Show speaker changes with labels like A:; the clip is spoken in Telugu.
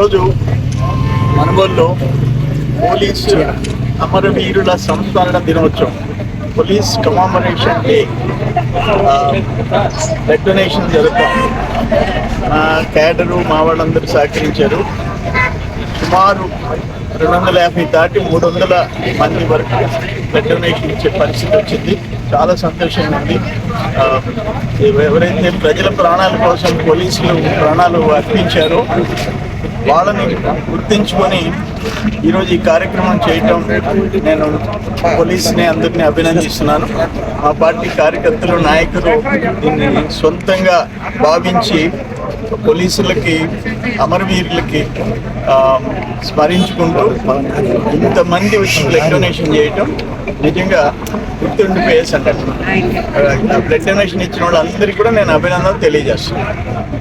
A: ఈరోజు మనగోల్లో పోలీస్ అమరవీరుల సంస్మరణ దినోత్సవం. పోలీస్ కమామరేషన్ డే డెక్లనేషన్ జరుగుతాం. మా క్యాడరు మా వాళ్ళందరూ సహకరించారు. సుమారు రెండు వందల యాభై దాటి మూడు వందల మంది వరకు బ్లడ్ ఇచ్చే పరిస్థితి వచ్చింది. చాలా సంతోషంగా ఉంది ఎవరైతే ప్రజల ప్రాణాల కోసం పోలీసులు ప్రాణాలు అర్పించారో వాళ్ళని గుర్తించుకొని ఈరోజు ఈ కార్యక్రమం చేయటం నేను పోలీస్ని అందరినీ అభినందిస్తున్నాను. మా పార్టీ కార్యకర్తలు నాయకులు దీన్ని సొంతంగా భావించి పోలీసులకి అమరవీరులకి స్మరించుకుంటూ ఇంతమంది వచ్చి బ్లడ్ డొనేషన్ చేయటం నిజంగా గుర్తుండిపోయేసి అంటే బ్లడ్ డొనేషన్ ఇచ్చిన వాళ్ళందరికీ కూడా నేను అభినందనలు తెలియజేస్తున్నాను.